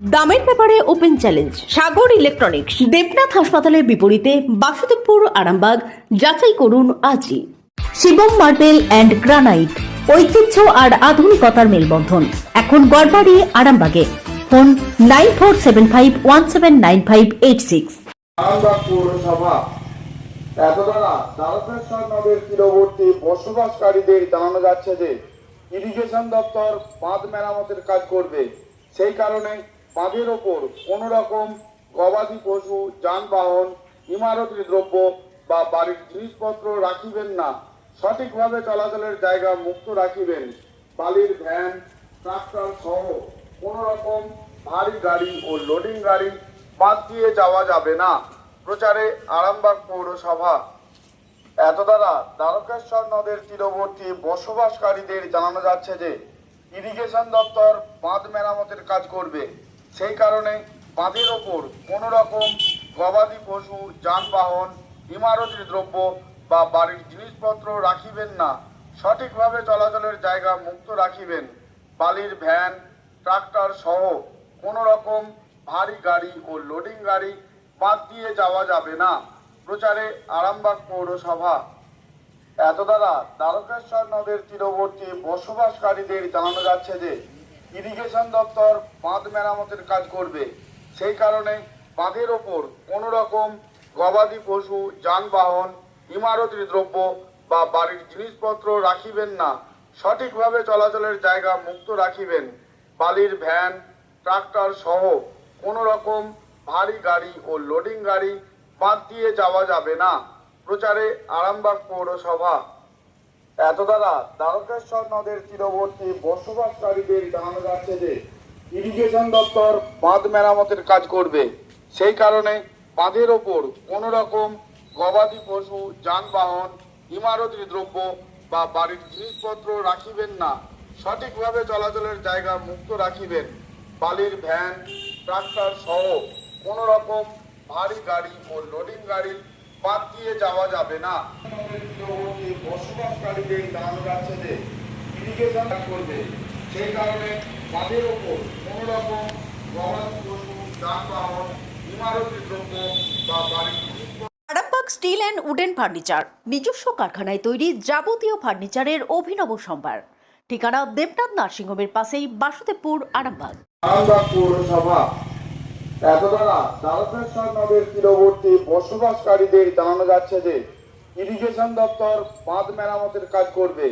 দামের ব্যাপারে open challenge, Sagar electronics, Debnath হাসপাতালের বিপরীতে বাসুদেবপুর, আরামবাগ, যাচাই করুন আজই। শিবম মার্বেল অ্যান্ড গ্রানাইট, ঐতিহ্য আর আধুনিকতার মেলবন্ধন। এখন গড়বাড়ি, আরামবাগে। Phone nine four seven five one seven nine five eight six. পৌরসভা তীরবর্তী বসবাসকারীদের জানানো যাচ্ছে যে, ইরিগেশন দপ্তর বাঁধ মেরামতের কাজ করবে। সেই কারণে বাঁধের ওপর কোনো রকম গবাদি পশু, যানবাহন, ইমারতি দ্রব্য বা বাড়ির জিনিসপত্র রাখিবেন না। সঠিকভাবে চলাচলের জায়গা মুক্ত রাখিবেন। বালির ভ্যান, ট্রাক্টর সহ কোনো রকম ভারী গাড়ি ও লোডিং গাড়ি বাদ দিয়ে যাওয়া যাবে না। প্রচারে আরামবাগ পৌরসভা। এত দ্বারা দ্বারকেশ্বর নদের তীরবর্তী বসবাসকারীদের জানানো যাচ্ছে যে, ইরিগেশন দপ্তর বাঁধ মেরামতের কাজ করবে। সেই কারণে বাঁধের ওপর কোনো রকম গবাদি পশু, যানবাহন, ইমারতি দ্রব্য বা বাড়ির জিনিসপত্র রাখিবেন না। সঠিকভাবে চলাচলের জায়গা মুক্ত রাখিবেন। বালির ভ্যান, ট্রাক্টর সহ কোনো রকম ভারী গাড়ি ও লোডিং গাড়ি বাদ দিয়ে যাওয়া যাবে না। প্রচারে আরামবাগ পৌরসভা। এত দ্বারা দ্বারকেশ্বর নদের তীরবর্তী বসবাসকারীদের জানানো যাচ্ছে যে ইরিগেশন দপ্তর বাঁধ মেরামতের কাজ করবে। সেই কারণে বাঁধের ওপর কোনো রকম গবাদি পশু, যানবাহন, ইমারতি দ্রব্য বা বাড়ির জিনিসপত্র রাখিবেন না। সঠিকভাবে চলাচলের জায়গা মুক্ত রাখিবেন। বালির ভ্যান, ট্রাক্টর সহ কোনো রকম ভারী গাড়ি ও লোডিং গাড়ি বাদ দিয়ে যাওয়া যাবে না। প্রচারে আরামবাগ পৌরসভা। এত দ্বারা দ্বারকেশ্বর নদের তীরবর্তী বসবাসকারীদের জানানো যাচ্ছে যে ইরিগেশন দপ্তর বাঁধ মেরামতের কাজ করবে। সেই কারণে বাঁধের ওপর কোনো রকম গবাদি পশু, যানবাহন, ইমারতি দ্রব্য বা বাড়ির জিনিসপত্র রাখিবেন না। সঠিকভাবে চলাচলের জায়গা মুক্ত রাখিবেন। বালির ভ্যান, ট্রাক্টর সহ কোনো রকম ভারী গাড়ি ও লোডিং গাড়ি বাদ দিয়ে যাওয়া যাবে না। বসবাসকারীদের যে ইরিগেশন করবে। সেই কারণে বাঁধের ওপর কোনো রকম গবাদি পশু যানবাহন ইমারতি দ্রব্য বা বাড়ির Arambagh steel and wooden furniture নিজস্ব কারখানায় তৈরি যাবতীয় ফার্নিচারের অভিনব সম্ভার। ঠিকানা দেবনাথ নার্সিংহোমের পাশেই বাসুদেবপুর আরামবাগ। আরামবাগ পৌরসভা। এত দ্বারা তারকেশ্বর নদের তীরবর্তী বসবাসকারীদের জানানো যাচ্ছে যে ইরিগেশন দপ্তর বাঁধ মেরামতের কাজ করবে।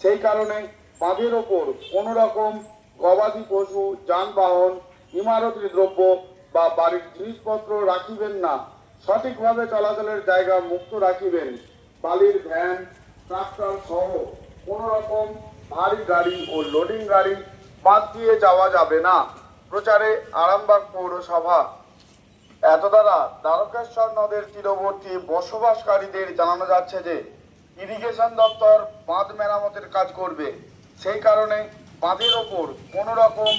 সেই কারণে বাঁধের ওপর কোনো রকম গবাদি পশু, যানবাহন, ইমারতি দ্রব্য বা বাড়ির জিনিসপত্র রাখিবেন না। সঠিকভাবে চলাচলের জায়গা মুক্ত রাখিবেন। বালির ভ্যান, ট্রাক্টর সহ কোনো রকম ভারী গাড়ি ও লোডিং গাড়ি বাদ দিয়ে যাওয়া যাবে না। প্রচারে আরামবাগ পৌরসভা। এত দ্বারা দ্বারকেশ্বর নদের তীরবর্তী বসবাসকারীদের জানানো যাচ্ছে যে, ইরিগেশন দপ্তর বাঁধ মেরামতের কাজ করবে। সেই কারণে বাঁধের ওপর কোনো রকম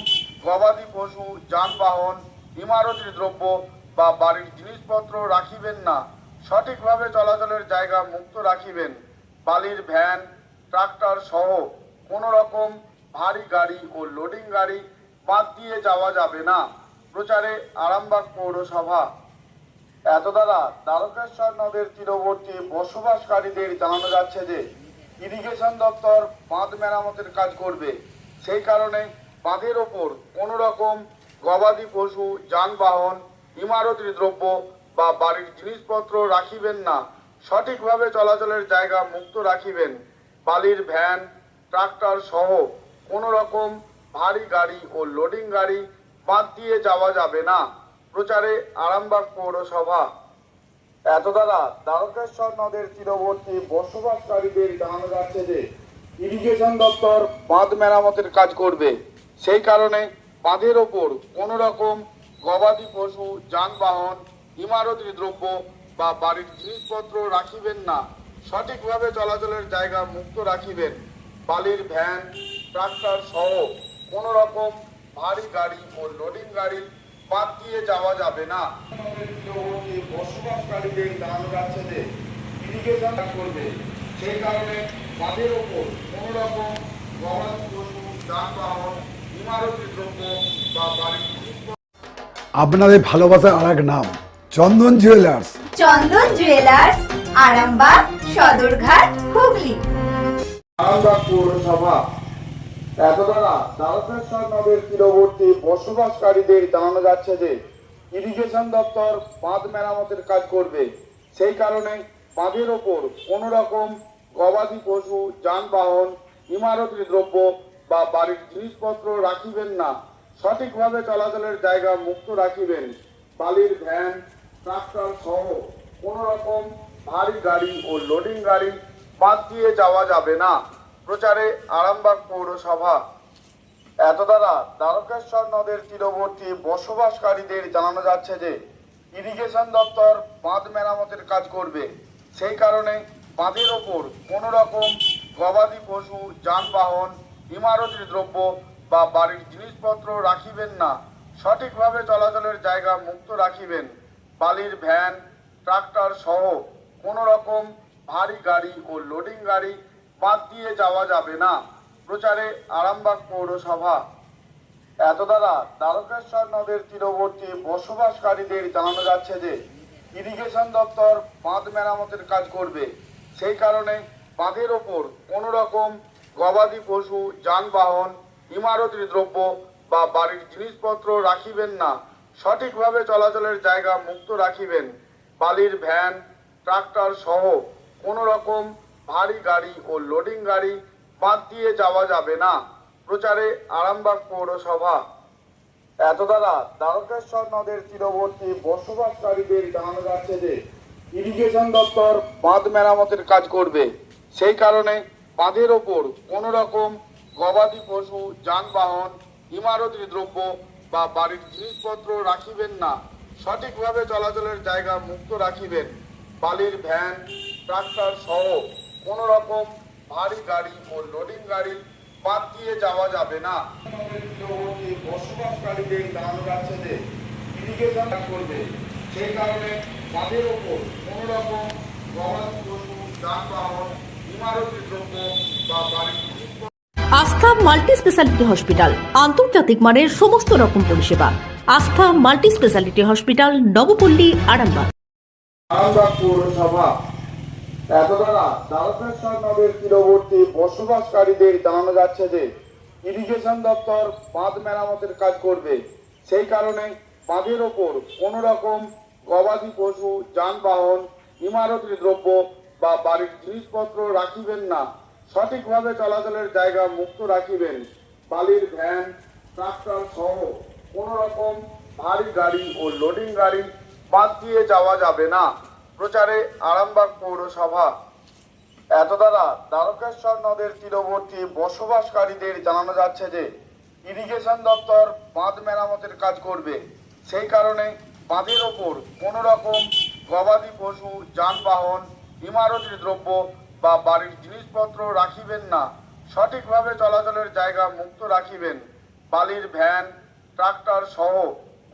গবাদি পশু, যানবাহন, ইমারতি দ্রব্য বা বাড়ির জিনিসপত্র রাখিবেন না। সঠিকভাবে চলাচলের জায়গা মুক্ত রাখিবেন। বালির ভ্যান, ট্রাক্টর সহ কোনো রকম ভারী গাড়ি ও লোডিং গাড়ি বাদ দিয়ে যাওয়া যাবে না। প্রচারে আরামবাগ পৌরসভা। এত দ্বারা দ্বারকেশ্বর নদের তীরবর্তী বসবাসকারীদের জানানো যাচ্ছে যে ইরিগেশন দপ্তর বাঁধ মেরামতের কাজ করবে। সেই কারণে বাঁধের ওপর কোনো রকম গবাদি পশু, যানবাহন, ইমারতি দ্রব্য বা বাড়ির জিনিসপত্র রাখিবেন না। সঠিকভাবে চলাচলের জায়গা মুক্ত রাখিবেন। বালির ভ্যান, ট্রাক্টর সহ কোনো রকম ভারী গাড়ি ও লোডিং গাড়ি বাদ দিয়ে যাওয়া যাবে না। প্রচারে আরামবাগ পৌরসভা। এত দ্বারা দ্বারকেশ্বর নদের তীরবর্তী বসবাসকারীদের জানানো যাচ্ছে যে ইরিগেশন দপ্তর বাঁধ মেরামতের কাজ করবে। সেই কারণে বাঁধের ওপর কোনো রকম গবাদি পশু, যানবাহন, ইমারতি দ্রব্য বা বাড়ির জিনিসপত্র রাখিবেন না। সঠিকভাবে চলাচলের জায়গা মুক্ত রাখিবেন। বালির ভ্যান, ট্রাক্টর সহ কোনো রকম ভারী গাড়ি ও লোডিং গাড়ি বাদ দিয়ে যাওয়া যাবে না। বসবাসকারীদের যাচ্ছে যে ইরিগেশন করবে। সেই কারণে বাঁধের ওপর কোনো রকম গবাদি পশু যানবাহন ইমারতি দ্রব্য বা বাড়ির আপনাদের ভালোবাসার আর এক নাম চন্দন জুয়েলার্স চন্দন জুয়েলার্স আরামবাগ সদরঘাট হুগলি। আরামবাগ পৌরসভা এত দ্বারা দ্বারকেশ্বর নদের তীরবর্তী বসবাসকারীদের জানানো যাচ্ছে যে ইরিগেশন দপ্তর বাঁধ মেরামতের কাজ করবে। সেই কারণে বাঁধের ওপর কোনো রকম গবাদি পশু, যানবাহন, ইমারতি দ্রব্য বা বাড়ির জিনিসপত্র রাখিবেন না। সঠিকভাবে চলাচলের জায়গা মুক্ত রাখিবেন। বালির ভ্যান, ট্রাক্টর সহ কোনো রকম ভারী গাড়ি ও লোডিং গাড়ি বাদ দিয়ে যাওয়া যাবে না। প্রচারে আরামবাগ পৌরসভা। এত দ্বারা দ্বারকেশ্বর নদের তীরবর্তী বসবাসকারীদের জানানো যাচ্ছে যে ইরিগেশন দপ্তর বাঁধ মেরামতের কাজ করবে। সেই কারণে বাঁধের ওপর কোনো রকম গবাদি পশু, যানবাহন, ইমারতি দ্রব্য বা বাড়ির জিনিসপত্র রাখিবেন না। সঠিকভাবে চলাচলের জায়গা মুক্ত রাখিবেন। বালির ভ্যান, ট্রাক্টর সহ কোনো রকম ভারী গাড়ি ও লোডিং গাড়ি বাদ দিয়ে যাওয়া যাবে না। প্রচারে আরামবাগ পৌরসভা। এত দ্বারা দ্বারকেশ্বর নদের তীরবর্তী বসবাসকারীদের জানানো যাচ্ছে যে ইরিগেশন দপ্তর বাঁধ মেরামতের কাজ করবে। সেই কারণে বাঁধের ওপর কোনো রকম গবাদি পশু, যানবাহন, ইমারতি দ্রব্য বা বাড়ির জিনিসপত্র রাখিবেন না। সঠিকভাবে চলাচলের জায়গা মুক্ত রাখিবেন। বালির ভ্যান, ট্রাক্টর সহ কোনো রকম ভারী গাড়ি ও লোডিং গাড়ি বাদ দিয়ে যাওয়া যাবে না। প্রচারে আরামবাগ পৌরসভা। এত দ্বারা দ্বারকেশ্বর নদের তীরবর্তী বসবাসকারীদের জানানো যাচ্ছে যে ইরিগেশন দপ্তর বাঁধ মেরামতের কাজ করবে। সেই কারণে বাঁধের ওপর কোনো রকম গবাদি পশু, যানবাহন, ইমারতি দ্রব্য বা বাড়ির জিনিসপত্র রাখিবেন না। সঠিকভাবে চলাচলের জায়গা মুক্ত রাখিবেন। বালির ভ্যান, ট্রাক্টর সহ কোনো রকম ভারী গাড়ি ও লোডিং গাড়ি বাদ দিয়ে যাওয়া যাবে না। বসবাসকারীদের যাচ্ছে যে ইরিগেশন করবে। সেই কারণে বাঁধের ওপর কোনো রকম গবাদি পশু যানবাহন ইমারতি দ্রব্য বা বাড়ির আস্থা মাল্টি স্পেশালিটি হসপিটাল আন্তর্জাতিক মানের সমস্ত রকম পরিষেবা। Astha multi speciality hospital Nabapalli Arambagh. Arambagh পৌরসভা এত দ্বারা দ্বারকেশ্বর নদের তীরবর্তী বসবাসকারীদের জানানো যাচ্ছে যে ইরিগেশন দপ্তর বাঁধ মেরামতের কাজ করবে। সেই কারণে বাঁধের ওপর কোনো রকম গবাদি পশু, যানবাহন, ইমারতি দ্রব্য বা বাড়ির জিনিসপত্র রাখিবেন না। সঠিকভাবে চলাচলের জায়গা মুক্ত রাখিবেন। বালির ভ্যান, ট্রাক্টর সহ কোনো রকম ভারী গাড়ি ও লোডিং গাড়ি বাদ দিয়ে যাওয়া যাবে না। প্রচারে আরামবাগ পৌরসভা। এত দ্বারা দ্বারকেশ্বর নদের তীরবর্তী বসবাসকারীদের জানানো যাচ্ছে যে, ইরিগেশন দপ্তর বাঁধ মেরামতের কাজ করবে। সেই কারণে বাঁধের ওপর কোনো রকম গবাদি পশু, যানবাহন, ইমারতি দ্রব্য বা বাড়ির জিনিসপত্র রাখিবেন না। সঠিকভাবে চলাচলের জায়গা মুক্ত রাখিবেন। বালির ভ্যান, ট্রাক্টর সহ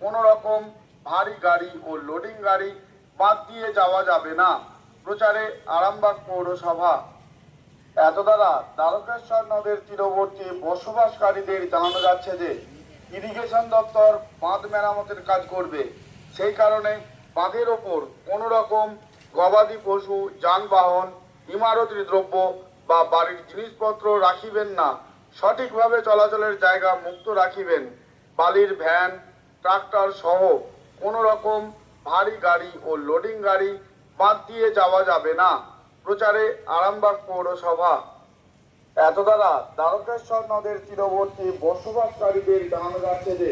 কোনো রকম ভারী গাড়ি ও লোডিং গাড়ি বাদ দিয়ে যাওয়া যাবে না। প্রচারে আরামবাগ পৌরসভা। এত দ্বারা দ্বারকেশ্বর নদের তীরবর্তী বসবাসকারীদের জানানো যাচ্ছে যে ইরিগেশন দপ্তর বাঁধ মেরামতের কাজ করবে। সেই কারণে বাঁধের ওপর কোনো রকম গবাদি পশু, যানবাহন, ইমারতি দ্রব্য বা বাড়ির জিনিসপত্র রাখিবেন না। সঠিকভাবে চলাচলের জায়গা মুক্ত রাখিবেন। বালির ভ্যান, ট্রাক্টর সহ কোনো রকম ভারী গাড়ি ও লোডিং গাড়ি বাদ দিয়ে যাওয়া যাবে না। প্রচারে আরামবাগ পৌরসভা। এত দ্বারা দ্বারকেশ্বর নদের তীরবর্তী বসবাসকারীদের জানানো যাচ্ছে যে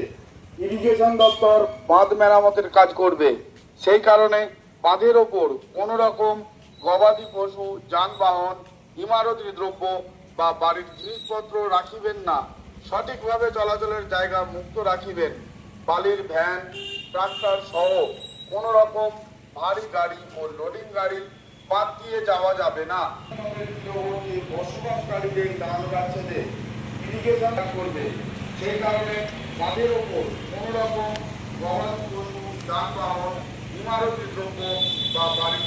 ইরিগেশন দপ্তর বাঁধ মেরামতের কাজ করবে। সেই কারণে বাঁধের ওপর কোনো রকম গবাদি পশু, যানবাহন, ইমারতি দ্রব্য বা বাড়ির জিনিসপত্র রাখিবেন না। সঠিকভাবে চলাচলের জায়গা মুক্ত রাখিবেন। বালির ভ্যান, ট্রাক্টর সহ কোনো রকম ভারী গাড়ি ও লোডিং গাড়ি বাদ দিয়ে যাওয়া যাবে না। বসবাসকারীদের ডাল যে ইরিগেশন করবে। সেই কারণে তাদের ওপর কোনো রকম গবাদি পশু, যানবাহন, ইমারতি দ্রব্য বা বাড়ির